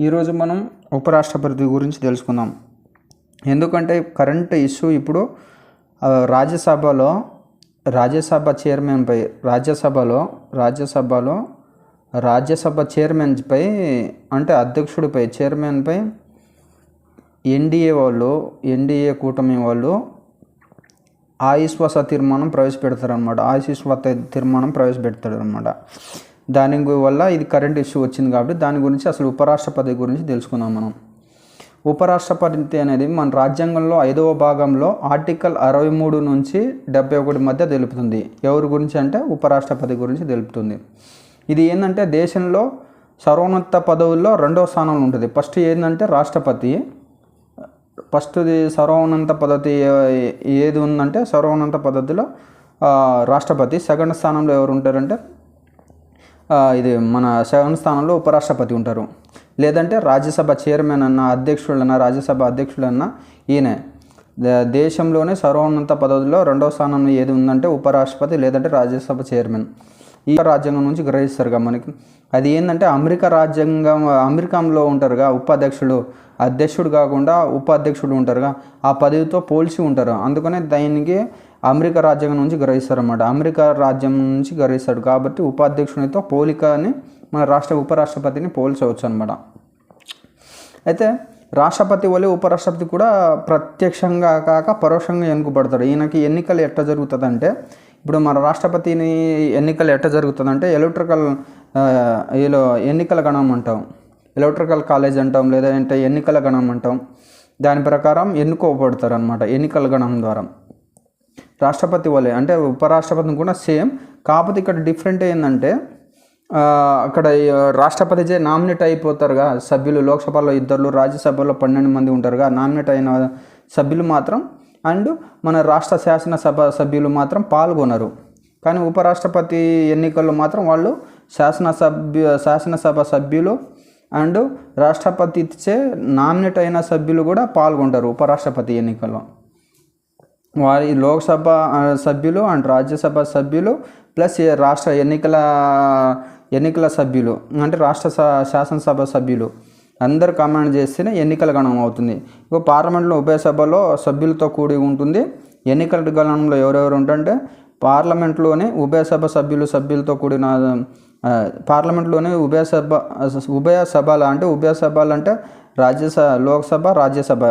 ఈరోజు మనం ఉపరాష్ట్రపతి గురించి తెలుసుకుందాం. ఎందుకంటే కరెంట్ ఇష్యూ ఇప్పుడు రాజ్యసభలో రాజ్యసభ చైర్మన్పై రాజ్యసభలో రాజ్యసభలో రాజ్యసభ చైర్మన్పై అంటే అధ్యక్షుడిపై చైర్మన్పై ఎన్డీఏ వాళ్ళు ఎన్డీఏ కూటమి వాళ్ళు ఆయుష్వాస తీర్మానం ప్రవేశపెడతారనమాట ఆయుష్వాస తీర్మానం ప్రవేశపెడతారనమాట దాని వల్ల ఇది కరెంట్ ఇష్యూ వచ్చింది కాబట్టి దాని గురించి అసలు ఉపరాష్ట్రపతి గురించి తెలుసుకుందాం మనం. ఉపరాష్ట్రపతి అనేది మన రాజ్యాంగంలో ఐదవ భాగంలో ఆర్టికల్ అరవై మూడు నుంచి డెబ్బై ఒకటి మధ్య తెలుపుతుంది. ఎవరి గురించి అంటే ఉపరాష్ట్రపతి గురించి తెలుపుతుంది. ఇది ఏంటంటే దేశంలో సర్వోన్నత పదవుల్లో రెండవ స్థానంలో ఉంటుంది. ఫస్ట్ ఏంటంటే రాష్ట్రపతి. ఫస్ట్ది సర్వోన్నత పద్ధతి ఏది ఉందంటే సర్వోన్నత పద్ధతిలో రాష్ట్రపతి. సెకండ్ స్థానంలో ఎవరు ఉంటారంటే ఇది మన సెవెన్ స్థానంలో ఉపరాష్ట్రపతి ఉంటారు. లేదంటే రాజ్యసభ చైర్మన్ అన్న అధ్యక్షుడన్న రాజ్యసభ అధ్యక్షుడన్న ఈయనే. దేశంలోనే సర్వోన్నత పదవిలో రెండవ స్థానంలో ఏది ఉందంటే ఉపరాష్ట్రపతి లేదంటే రాజ్యసభ చైర్మన్. ఈ రాజ్యాంగం నుంచి గ్రహిస్తారుగా మనకి. అది ఏంటంటే అమెరికా రాజ్యాంగం అమెరికాలో ఉంటారుగా ఉపాధ్యక్షుడు అధ్యక్షుడు కాకుండా ఉపాధ్యక్షుడు ఉంటారుగా ఆ పదవితో పోల్చి ఉంటారు. అందుకనే దానికి అమెరికా రాజ్యాంగం నుంచి గ్రహిస్తారన్నమాట అమెరికా రాజ్యం నుంచి గ్రహిస్తాడు కాబట్టి ఉపాధ్యక్షునితో పోలికని మన రాష్ట్ర ఉపరాష్ట్రపతిని పోల్చవచ్చు అనమాట అయితే రాష్ట్రపతి వలె ఉపరాష్ట్రపతి కూడా ప్రత్యక్షంగా కాక పరోక్షంగా ఎన్నుకబడతాడు. ఈయనకి ఎన్నికలు ఎట్లా జరుగుతుందంటే ఇప్పుడు మన రాష్ట్రపతిని ఎన్నికలు ఎట్లా జరుగుతుందంటే ఎలక్ట్రికల్ ఈలో ఎన్నికల గణం అంటాం. ఎలక్ట్రికల్ కాలేజ్ అంటాం లేదంటే ఎన్నికల గణం అంటాం. దాని ప్రకారం ఎన్నుకోబడతారు అనమాట ఎన్నికల గణం ద్వారా. రాష్ట్రపతి వలె అంటే ఉపరాష్ట్రపతిని కూడా సేమ్. కాకపోతే ఇక్కడ డిఫరెంట్ ఏంటంటే అక్కడ రాష్ట్రపతిచే నామినేట్ అయిపోతారుగా సభ్యులు లోక్సభలో ఇద్దరు రాజ్యసభలో పన్నెండు మంది ఉంటారుగా నామినేట్ అయిన సభ్యులు మాత్రం. అండ్ మన రాష్ట్ర శాసనసభ సభ్యులు మాత్రం పాల్గొనరు. కానీ ఉపరాష్ట్రపతి ఎన్నికల్లో మాత్రం వాళ్ళు శాసనసభ్య శాసనసభ సభ్యులు అండ్ రాష్ట్రపతిచే నామినేట్ అయిన సభ్యులు కూడా పాల్గొంటారు ఉపరాష్ట్రపతి ఎన్నికల్లో. వారి లోక్సభ సభ్యులు అండ్ రాజ్యసభ సభ్యులు ప్లస్ రాష్ట్ర ఎన్నికల ఎన్నికల సభ్యులు అంటే రాష్ట్ర స- శాసనసభ సభ్యులు అందరు కమాండ్ చేస్తేనే ఎన్నికల గణం అవుతుంది. ఇక పార్లమెంట్లో ఉభయ సభలో సభ్యులతో కూడి ఉంటుంది. ఎన్నికల గణంలో ఎవరెవరు ఉంటారంటే పార్లమెంట్లోనే ఉభయ సభ సభ్యులు సభ్యులతో కూడిన పార్లమెంట్లోనే ఉభయ సభ ఉభయ సభలు అంటే ఉభయ సభలు అంటే రాజ్యసభ లోక్సభ రాజ్యసభ.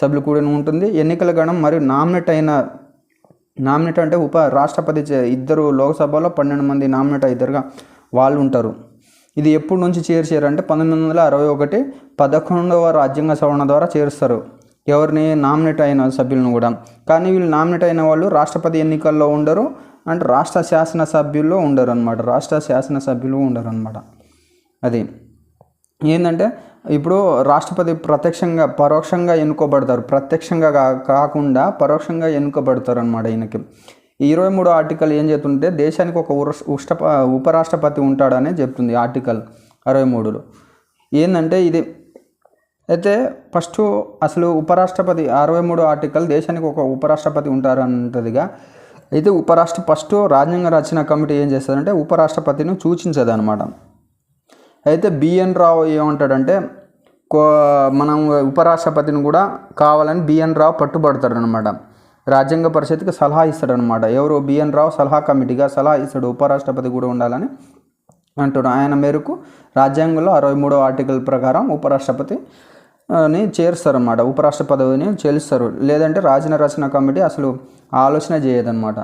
సభ్యులు కూడిన ఉంటుంది. ఎన్నికల గణం మరియు నామినేట్ అయిన నామినేట్ అంటే ఉప రాష్ట్రపతి చే- ఇద్దరు లోక్సభలో పన్నెండు మంది నామినేట్ ఇద్దరుగా వాళ్ళు ఉంటారు ఇది ఎప్పటి నుంచి చేర్చారంటే పంతొమ్మిది వందల అరవై ఒకటి పదకొండవ రాజ్యాంగ సవరణ ద్వారా చేరుస్తారు. ఎవరిని నామినేట్ అయిన సభ్యులను కూడా. కానీ వీళ్ళు నామినేట్ అయిన వాళ్ళు రాష్ట్రపతి ఎన్నికల్లో ఉండరు అండ్ రాష్ట్ర శాసన సభ్యుల్లో ఉండరు అనమాట రాష్ట్ర శాసన సభ్యులు ఉండరు అనమాట అది. ఏంటంటే ఇప్పుడు రాష్ట్రపతి ప్రత్యక్షంగా పరోక్షంగా ఎన్నుకోబడతారు. ప్రత్యక్షంగా కా- కాకుండా పరోక్షంగా ఎన్నుకోబడతారు అనమాట ఈయనకి. ఈ ఇరవై మూడో ఆర్టికల్ ఏం చెప్తుంటే దేశానికి ఒక ఉష్ట ఉపరాష్ట్రపతి ఉంటాడని చెప్తుంది ఆర్టికల్ అరవై మూడులో. ఏంటంటే ఇది అయితే ఫస్ట్ అసలు ఉపరాష్ట్రపతి అరవై మూడు ఆర్టికల్ దేశానికి ఒక ఉపరాష్ట్రపతి ఉంటారు అంటదిగా అయితే ఉపరాష్ట్ర ఫస్ట్ రాజ్యాంగ రచన కమిటీ ఏం చేస్తుందంటే ఉపరాష్ట్రపతిని సూచించదనమాట అయితే బిఎన్ రావు ఏమంటాడంటే మనం ఉపరాష్ట్రపతిని కూడా కావాలని బిఎన్ రావు పట్టుబడతాడు అనమాట రాజ్యాంగ పరిషత్కి సలహా ఇస్తాడనమాట ఎవరు బిఎన్ రావు సలహా కమిటీగా సలహా ఇస్తాడు ఉపరాష్ట్రపతి కూడా ఉండాలని అంటాడు ఆయన మేరకు రాజ్యాంగంలో అరవై మూడో ఆర్టికల్ ప్రకారం ఉపరాష్ట్రపతి ని చేరుస్తారన్నమాట. ఉపరాష్ట్ర పదవిని చేలుస్తారు. లేదంటే రాజన రచన కమిటీ అసలు ఆలోచన చేయదన్నమాట.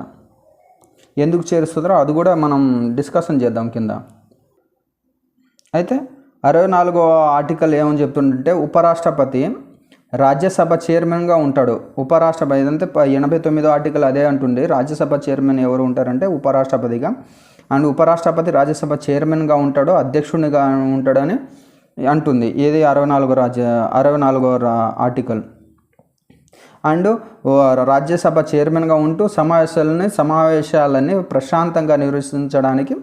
ఎందుకు చేరుస్తుందో అది కూడా మనం డిస్కషన్ చేద్దాం కింద. అయితే అరవై నాలుగో ఆర్టికల్ ఏమని చెప్తుందంటే ఉపరాష్ట్రపతి రాజ్యసభ చైర్మన్గా ఉంటాడు. ఉపరాష్ట్రపతి అంటే ఎనభై తొమ్మిదో ఆర్టికల్ అదే అంటుండే. రాజ్యసభ చైర్మన్ ఎవరు ఉంటారంటే ఉపరాష్ట్రపతిగా. అండ్ ఉపరాష్ట్రపతి రాజ్యసభ చైర్మన్గా ఉంటాడు అధ్యక్షునిగా ఉంటాడని అంటుంది. ఏది? అరవై నాలుగో రాజ్య అరవై నాలుగో ఆర్టికల్. అండ్ రాజ్యసభ చైర్మన్గా ఉంటూ సమావేశాలని సమావేశాలని ప్రశాంతంగా నిర్వహించడానికి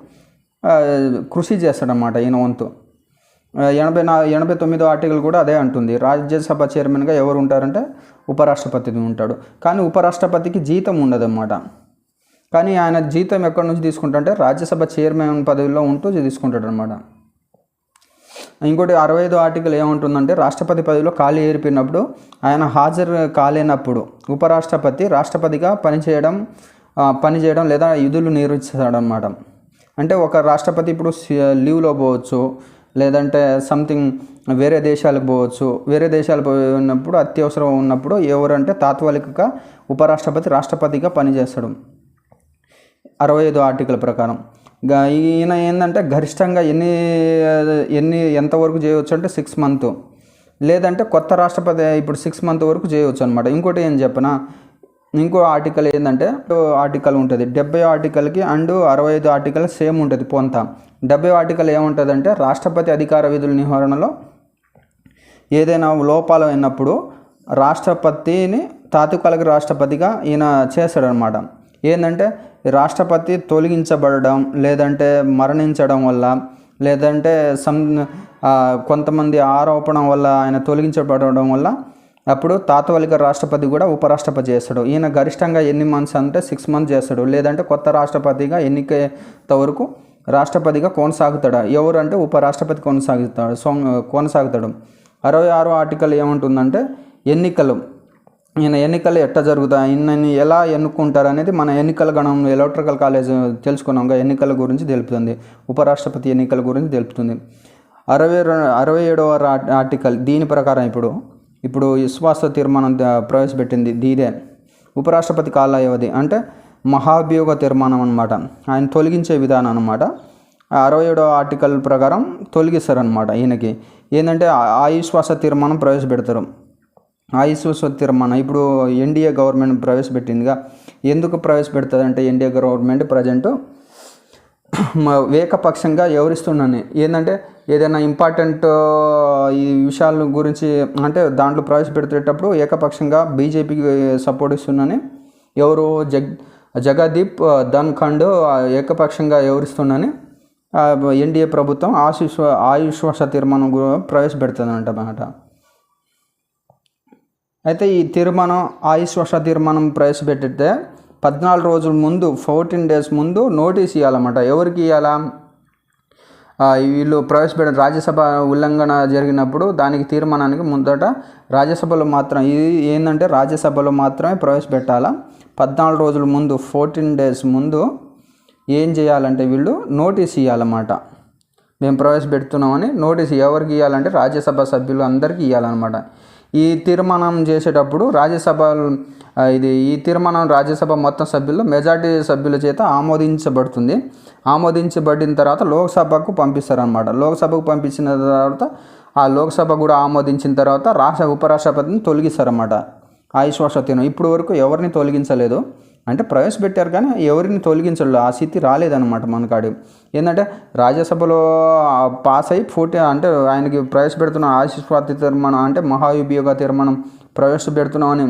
కృషి చేస్తాడనమాట ఈయన వంతు. ఎనభై నా ఎనభై తొమ్మిదో ఆర్టికల్ కూడా అదే అంటుంది. రాజ్యసభ చైర్మన్గా ఎవరు ఉంటారంటే ఉపరాష్ట్రపతి ఉంటాడు. కానీ ఉపరాష్ట్రపతికి జీతం ఉండదన్నమాట. కానీ ఆయన జీతం ఎక్కడి నుంచి తీసుకుంటాడంటే రాజ్యసభ చైర్మన్ పదవిలో ఉంటూ తీసుకుంటాడు అనమాట ఇంకోటి అరవై ఐదు ఆర్టికల్ ఏముంటుందంటే రాష్ట్రపతి పదవిలో ఖాళీ ఏర్పినప్పుడు ఆయన హాజరు కాలేనప్పుడు ఉపరాష్ట్రపతి రాష్ట్రపతిగా పనిచేయడం పనిచేయడం లేదా విధులు నిర్వహిస్తాడనమాట అంటే ఒక రాష్ట్రపతి ఇప్పుడు లీవ్లో పోవచ్చు లేదంటే సంథింగ్ వేరే దేశాలకు పోవచ్చు. వేరే దేశాలు పోయినప్పుడు అత్యవసరం ఉన్నప్పుడు ఎవరంటే తాత్కాలికగా ఉపరాష్ట్రపతి రాష్ట్రపతిగా పనిచేస్తాడు. అరవై ఐదు ఆర్టికల్ ప్రకారం. ఈయన ఏంటంటే గరిష్టంగా ఎన్ని ఎన్ని ఎంతవరకు చేయవచ్చు అంటే సిక్స్ మంత్ లేదంటే కొత్త రాష్ట్రపతి ఇప్పుడు సిక్స్ మంత్ వరకు చేయవచ్చు అనమాట ఇంకోటి ఏం చెప్పనా? ఇంకో ఆర్టికల్ ఏంటంటే ఆర్టికల్ ఉంటుంది. డెబ్బై ఆర్టికల్కి అండ్ అరవై ఐదు ఆర్టికల్ సేమ్ ఉంటుంది పొంత. డెబ్బై ఆర్టికల్ ఏముంటుందంటే రాష్ట్రపతి అధికార విధుల నిర్వహణలో ఏదైనా లోపాలు అయినప్పుడు రాష్ట్రపతిని తాత్కాలిక రాష్ట్రపతిగా ఈయన చేశాడనమాట ఏంటంటే రాష్ట్రపతి తొలగించబడడం లేదంటే మరణించడం వల్ల లేదంటే సం కొంతమంది ఆరోపణ వల్ల ఆయన తొలగించబడడం వల్ల అప్పుడు తాత్కాలిక రాష్ట్రపతి కూడా ఉపరాష్ట్రపతి చేస్తాడు. ఈయన గరిష్టంగా ఎన్ని మంత్స్ అంటే సిక్స్ మంత్స్ చేస్తాడు. లేదంటే కొత్త రాష్ట్రపతిగా ఎన్నిక వరకు రాష్ట్రపతిగా కొనసాగుతాడు? ఎవరు అంటే ఉపరాష్ట్రపతి కొనసాగుతాడు. సో కొనసాగుతాడు. అరవై ఆరో ఆర్టికల్ ఏముంటుందంటే ఎన్నికలు. ఈయన ఎన్నికలు ఎట్లా జరుగుతాయి? ఈయనని ఎలా ఎన్నుకుంటారు అనేది మన ఎన్నికల గణం ఎలక్ట్రికల్ కాలేజ్ తెలుసుకున్నాం ఎన్నికల గురించి తెలుపుతుంది. ఉపరాష్ట్రపతి ఎన్నికల గురించి తెలుపుతుంది. అరవై అరవై ఏడవ ఆర్టికల్ దీని ప్రకారం ఇప్పుడు ఇప్పుడు విశ్వాస తీర్మానం ప్రవేశపెట్టింది దీదే. ఉపరాష్ట్రపతి కాల వ్యవధి అంటే మహాభియోగ తీర్మానం అనమాట ఆయన తొలగించే విధానం అనమాట అరవై ఏడో ఆర్టికల్ ప్రకారం తొలగిస్తారనమాట ఈయనకి. ఏంటంటే ఆ- ఆయుశ్వాస తీర్మానం ప్రవేశపెడతారు. ఆయుశ్వాస తీర్మానం ఇప్పుడు ఎన్డీఏ గవర్నమెంట్ ప్రవేశపెట్టిందిగా. ఎందుకు ప్రవేశపెడుతుంది అంటే ఎన్డీఏ గవర్నమెంట్ ప్రజెంట్ ఏకపక్షంగా వివరిస్తున్నాను ఏంటంటే ఏదైనా ఇంపార్టెంట్ ఈ విషయాల గురించి అంటే దాంట్లో ప్రవేశపెడుతేటప్పుడు ఏకపక్షంగా బీజేపీకి సపోర్ట్ ఇస్తున్నాను ఎవరు జగ్ జగదీప్ ధన్ఖండ్ ఏకపక్షంగా వివరిస్తున్నాను ఎన్డీఏ ప్రభుత్వం ఆశీష్ ఆయుశ్వాస తీర్మానం ప్రవేశపెడుతుంది ప్రవేశపెడుతుందంట అన్నమాట అయితే ఈ తీర్మానం ఆయుశ్వాస తీర్మానం ప్రవేశపెట్టితే పద్నాలుగు రోజుల ముందు ఫోర్టీన్ డేస్ ముందు నోటీస్ ఇవ్వాలన్నమాట ఎవరికి ఇవ్వాలా వీళ్ళు ప్రవేశపెట్టిన రాజ్యసభ ఉల్లంఘన జరిగినప్పుడు దానికి తీర్మానానికి ముందట రాజ్యసభలో మాత్రం ఇది ఏంటంటే రాజ్యసభలో మాత్రమే ప్రవేశపెట్టాలా? పద్నాలుగు రోజుల ముందు ఫోర్టీన్ డేస్ ముందు ఏం చేయాలంటే వీళ్ళు నోటీస్ ఇవ్వాలన్నమాట మేము ప్రవేశపెడుతున్నామని నోటీస్ ఎవరికి ఇవ్వాలంటే రాజ్యసభ సభ్యులు అందరికీ ఇవ్వాలన్నమాట ఈ తీర్మానం చేసేటప్పుడు రాజ్యసభ ఇది ఈ తీర్మానం రాజ్యసభ మొత్తం సభ్యుల్లో మెజార్టీ సభ్యుల చేత ఆమోదించబడుతుంది. ఆమోదించబడిన తర్వాత లోక్సభకు పంపిస్తారనమాట లోక్సభకు పంపించిన తర్వాత ఆ లోక్సభ కూడా ఆమోదించిన తర్వాత రాష్ట్ర ఉపరాష్ట్రపతిని తొలగిస్తారన్నమాట. ఆయుశ్వాస తీర్మానం. ఇప్పుడు వరకు ఎవరిని తొలగించలేదు. అంటే ప్రవేశపెట్టారు కానీ ఎవరిని తొలగించలేదు ఆ స్థితి రాలేదన్నమాట మనకాడి. ఏంటంటే రాజ్యసభలో పాస్ అయి ఫోర్టీ అంటే ఆయనకి ప్రవేశపెడుతున్న ఆశీస్వాద తీర్మానం అంటే మహాభియోగ తీర్మానం ప్రవేశపెడుతున్నామని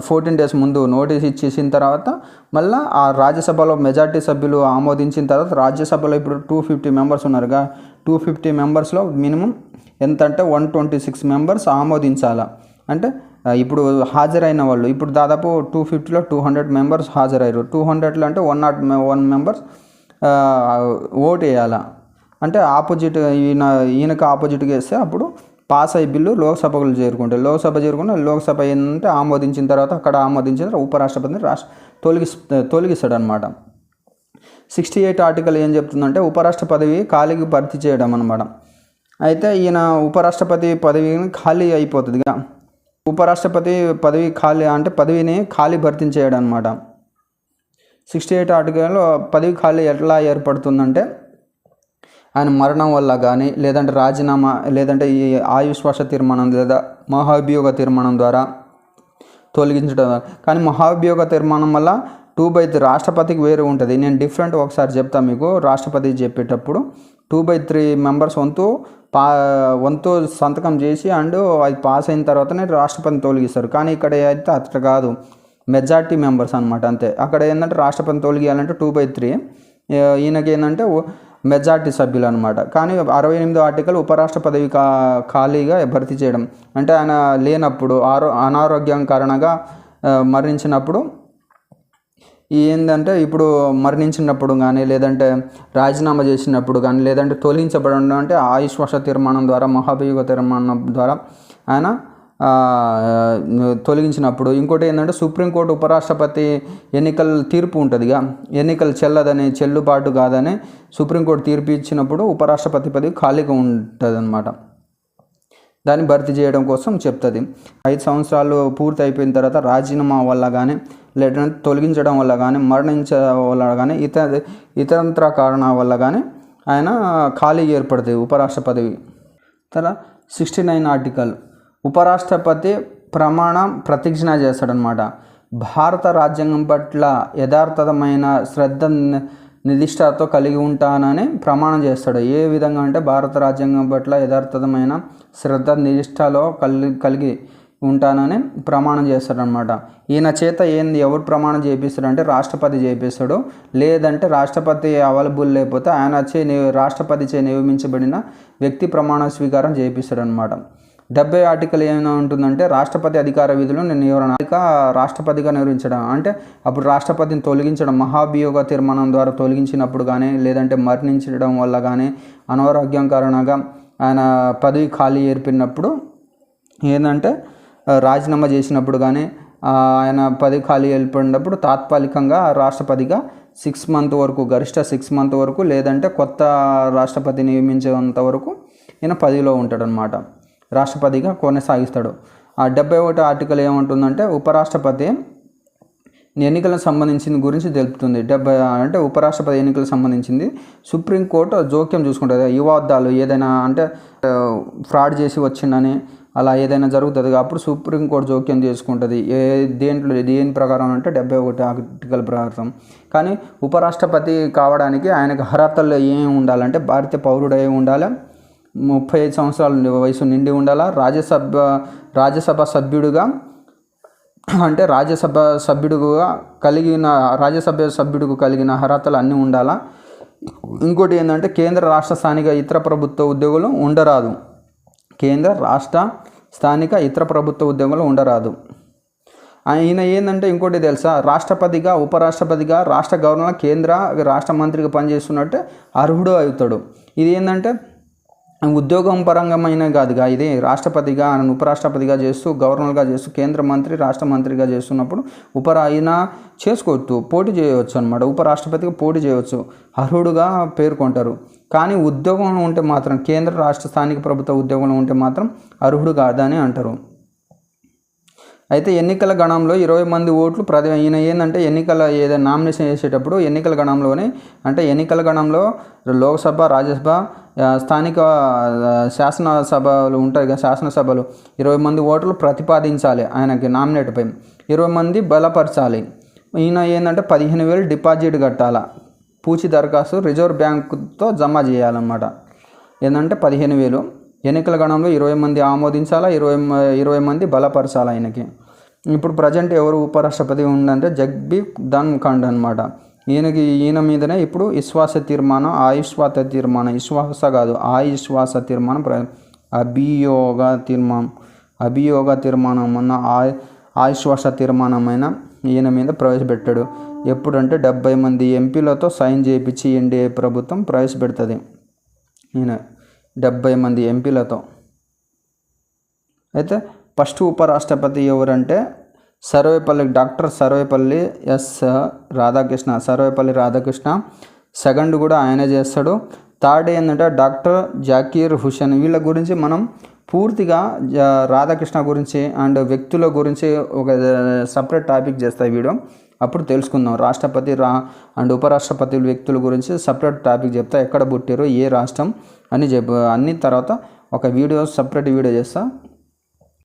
ఫోర్టీన్ డేస్ ముందు నోటీస్ ఇచ్చేసిన తర్వాత మళ్ళీ ఆ రాజ్యసభలో మెజార్టీ సభ్యులు ఆమోదించిన తర్వాత రాజ్యసభలో ఇప్పుడు టూ ఫిఫ్టీ మెంబర్స్ ఉన్నారుగా. టూ ఫిఫ్టీ మెంబర్స్లో మినిమం ఎంత అంటే వన్ ట్వంటీ సిక్స్ మెంబర్స్ ఆమోదించాలా. అంటే ఇప్పుడు హాజరైన వాళ్ళు ఇప్పుడు దాదాపు టూ ఫిఫ్టీలో టూ హండ్రెడ్ మెంబర్స్ హాజరయ్యారు. టూ హండ్రెడ్లో అంటే one nought one members vote వేయాలా అంటే ఆపోజిట్ ఈయన ఈయనకు ఆపోజిట్గా వేస్తే అప్పుడు పాస్ అయ్యి బిల్లు లోక్సభకు చేరుకుంటాయి లోక్సభ చేరుకుంటే లోక్సభ ఏంటంటే ఆమోదించిన తర్వాత అక్కడ ఆమోదించిన తర్వాత ఉపరాష్ట్రపతిని రాష్ట్ర తొలగి తొలగిస్తాడు అనమాట సిక్స్టీ ఎయిట్ ఆర్టికల్ ఏం చెప్తుందంటే ఉపరాష్ట్ర పదవి ఖాళీకి భర్తీ చేయడం అనమాట అయితే ఈయన ఉపరాష్ట్రపతి పదవిని ఖాళీ అయిపోతుందిగా ఉపరాష్ట్రపతి పదవి ఖాళీ అంటే పదవిని ఖాళీ భర్తీ చేయడం అనమాట సిక్స్టీ ఎయిట్ ఆర్టికల్లో పదవి ఖాళీ ఎట్లా ఏర్పడుతుందంటే ఆయన మరణం వల్ల కానీ లేదంటే రాజీనామా లేదంటే ఈ ఆయుశ్వాస తీర్మానం లేదా మహాభియోగ తీర్మానం ద్వారా తొలగించడం ద్వారా. కానీ మహాభియోగ తీర్మానం వల్ల టూ బై రాష్ట్రపతికి వేరే ఉంటుంది నేను డిఫరెంట్ ఒకసారి చెప్తాను మీకు రాష్ట్రపతి చెప్పేటప్పుడు టూ బై త్రీ మెంబర్స్ వంతు పా వంతు సంతకం చేసి అండ్ అది పాస్ అయిన తర్వాతనే రాష్ట్రపతిని తొలగిస్తారు. కానీ ఇక్కడ అయితే అట్లా కాదు మెజార్టీ మెంబర్స్ అనమాట అంతే. అక్కడ ఏంటంటే రాష్ట్రపతిని తొలగియాలంటే టూ బై త్రీ. ఈయనకి ఏంటంటే మెజార్టీ సభ్యులు అనమాట కానీ అరవై ఎనిమిదో ఆర్టికల్ ఉపరాష్ట్ర పదవి కా ఖాళీగా భర్తీ చేయడం. అంటే ఆయన లేనప్పుడు ఆరో అనారోగ్యం కారణంగా మరణించినప్పుడు ఏంటంటే ఇప్పుడు మరణించినప్పుడు కానీ లేదంటే రాజీనామా చేసినప్పుడు కానీ లేదంటే తొలగించబడడం అంటే ఆయుష్వాస తీర్మానం ద్వారా మహాభియోగ తీర్మానం ద్వారా ఆయన తొలగించినప్పుడు. ఇంకోటి ఏంటంటే సుప్రీంకోర్టు ఉపరాష్ట్రపతి ఎన్నికల తీర్పు ఉంటుందిగా ఎన్నికలు చెల్లదని చెల్లుబాటు కాదని సుప్రీంకోర్టు తీర్పు ఇచ్చినప్పుడు ఉపరాష్ట్రపతి పదవి ఖాళీగా ఉంటుంది దాన్ని భర్తీ చేయడం కోసం చెప్తుంది. ఐదు సంవత్సరాలు పూర్తి అయిపోయిన తర్వాత రాజీనామా వల్ల కానీ లేదంటే తొలగించడం వల్ల కానీ మరణించడం వల్ల కానీ ఇతర ఇతరంతర కారణాల వల్ల కానీ ఆయన ఖాళీ ఏర్పడుతుంది ఉపరాష్ట్రపతి తర్వాత సిక్స్టీ నైన్ ఆర్టికల్. ఉపరాష్ట్రపతి ప్రమాణం ప్రతిజ్ఞ చేస్తాడనమాట భారత రాజ్యాంగం పట్ల యథార్థమైన శ్రద్ధ నిధిష్టతో కలిగి ఉంటానని ప్రమాణం చేస్తాడు. ఏ విధంగా అంటే భారత రాజ్యాంగం పట్ల యథార్థమైన శ్రద్ధ నిధిష్టలో కలిగి కలిగి ఉంటానని ప్రమాణం చేస్తాడనమాట ఈయన చేత ఏంది ఎవరు ప్రమాణం చేపిస్తాడు అంటే రాష్ట్రపతి చేపిస్తాడు. లేదంటే రాష్ట్రపతి అవైలబుల్ లేకపోతే ఆయన చే రాష్ట్రపతి చే నియమించబడిన వ్యక్తి ప్రమాణ స్వీకారం చేపిస్తాడు అనమాట డెబ్బై ఆర్టికల్ ఏమైనా ఉంటుందంటే రాష్ట్రపతి అధికార విధులు నేను ఎవరైనా ఇక రాష్ట్రపతిగా నిర్వహించడం. అంటే అప్పుడు రాష్ట్రపతిని తొలగించడం మహాభియోగ తీర్మానం ద్వారా తొలగించినప్పుడు కానీ లేదంటే మరణించడం వల్ల కానీ అనారోగ్యం కారణంగా ఆయన పదవి ఖాళీ ఏర్పడినప్పుడు ఏంటంటే రాజీనామా చేసినప్పుడు కానీ ఆయన పదవి ఖాళీ ఏర్పడినప్పుడు తాత్కాలికంగా రాష్ట్రపతిగా సిక్స్ మంత్ వరకు గరిష్ట సిక్స్ మంత్ వరకు లేదంటే కొత్త రాష్ట్రపతి నియమించేంత వరకు ఈయన పదవిలో ఉంటాడనమాట రాష్ట్రపతిగా కొనసాగిస్తాడు ఆ డెబ్బై ఒకటి ఆర్టికల్ ఏమంటుందంటే ఉపరాష్ట్రపతి ఎన్నికలకు సంబంధించిన గురించి తెలుపుతుంది. డెబ్బై అంటే ఉపరాష్ట్రపతి ఎన్నికలకు సంబంధించింది సుప్రీంకోర్టు జోక్యం చూసుకుంటుంది. వివాదాలు ఏదైనా అంటే ఫ్రాడ్ చేసి వచ్చిందని అలా ఏదైనా జరుగుతుంది. అప్పుడు సుప్రీంకోర్టు జోక్యం చేసుకుంటుంది. ఏ దేంట్లో దేని ప్రకారం అంటే డెబ్బై ఒకటి ఆర్టికల్ ప్రకారం. కానీ ఉపరాష్ట్రపతి కావడానికి ఆయనకు అర్హతలు ఏం ఉండాలంటే భారతీయ పౌరుడై ఉండాలి? ముప్పై ఐదు సంవత్సరాల వయసు నిండి ఉండాలా? రాజ్యసభ రాజ్యసభ సభ్యుడిగా అంటే రాజ్యసభ సభ్యుడుగా కలిగిన రాజ్యసభ సభ్యుడికి కలిగిన అర్హతలు అన్నీ ఉండాలా? ఇంకోటి ఏంటంటే కేంద్ర రాష్ట్ర స్థానిక ఇతర ప్రభుత్వ ఉద్యోగులు ఉండరాదు. కేంద్ర రాష్ట్ర స్థానిక ఇతర ప్రభుత్వ ఉద్యోగులు ఉండరాదు. ఆయన ఏంటంటే ఇంకోటి తెలుసా? రాష్ట్రపతిగా ఉపరాష్ట్రపతిగా రాష్ట్ర గవర్నర్ కేంద్ర రాష్ట్ర మంత్రిగా పనిచేస్తున్నట్టే అర్హుడు అవుతాడు. ఇది ఏంటంటే ఉద్యోగం పరంగమైన కాదుగా ఇది రాష్ట్రపతిగా ఆయన ఉపరాష్ట్రపతిగా చేస్తూ గవర్నర్గా చేస్తూ కేంద్ర మంత్రి రాష్ట్ర మంత్రిగా చేస్తున్నప్పుడు ఉపరా ఆయన చేసుకోవచ్చు పోటీ చేయవచ్చు అనమాట ఉపరాష్ట్రపతిగా పోటీ చేయవచ్చు. అర్హుడుగా పేర్కొంటారు. కానీ ఉద్యోగంలో ఉంటే మాత్రం కేంద్ర రాష్ట్ర స్థానిక ప్రభుత్వ ఉద్యోగంలో ఉంటే మాత్రం అర్హుడు కాదని అంటారు. అయితే ఎన్నికల గణంలో ఇరవై మంది ఓట్లు ప్రతి ఈయన ఏంటంటే ఎన్నికల ఏదైనా నామినేషన్ చేసేటప్పుడు ఎన్నికల గణంలోనే అంటే ఎన్నికల గణంలో లోక్సభ రాజ్యసభ స్థానిక శాసనసభలు ఉంటాయి కదా శాసనసభలు. ఇరవై మంది ఓటర్లు ప్రతిపాదించాలి ఆయనకి నామినేట్పై ఇరవై మంది బలపరచాలి. ఈయన ఏంటంటే పదిహేను వేలు డిపాజిట్ కట్టాల. పూచి దరఖాస్తు రిజర్వ్ బ్యాంకుతో జమ చేయాలన్నమాట. ఏంటంటే పదిహేను వేలు. ఎన్నికల గణంలో ఇరవై మంది ఆమోదించాలా ఇరవై మ- ఇరవై మంది బలపరచాలా ఆయనకి? ఇప్పుడు ప్రజెంట్ ఎవరు ఉపరాష్ట్రపతి ఉందంటే జగ్బీప్ ధన్ ఖండ్ అనమాట ఈయనకి ఈయన మీదనే ఇప్పుడు విశ్వాస తీర్మానం ఆయుష్వాస తీర్మానం. విశ్వాస కాదు ఆయుష్వాస తీర్మానం ప్ర అభియోగ తీర్మానం. అభియోగ తీర్మానం అన్న ఆయ ఆయుష్వాస తీర్మానమైన ఈయన మీద ప్రవేశపెట్టాడు. ఎప్పుడంటే డెబ్బై మంది ఎంపీలతో సైన్ చేయించి ఎన్డీఏ ప్రభుత్వం ప్రవేశపెడుతుంది. ఈయన డెబ్బై మంది ఎంపీలతో. అయితే ఫస్ట్ ఉపరాష్ట్రపతి ఎవరంటే Sarvepalli doctor Sarvepalli S Radhakrishna Sarvepalli Radhakrishna. Second కూడా ఆయనే చేస్తాడు. థర్డ్ ఏంటంటే డాక్టర్ జాకీర్ హుసేన్ వీళ్ళ గురించి మనం పూర్తిగా రాధాకృష్ణ గురించి అండ్ వ్యక్తుల గురించి ఒక సపరేట్ టాపిక్ చేస్తా వీడియో. అప్పుడు తెలుసుకుందాం. రాష్ట్రపతి రా అండ్ ఉపరాష్ట్రపతి వ్యక్తుల గురించి సపరేట్ టాపిక్ చెప్తా. ఎక్కడ పుట్టారో ఏ రాష్ట్రం అని చెప్ అన్ని తర్వాత ఒక వీడియో సపరేట్ వీడియో చేస్తా.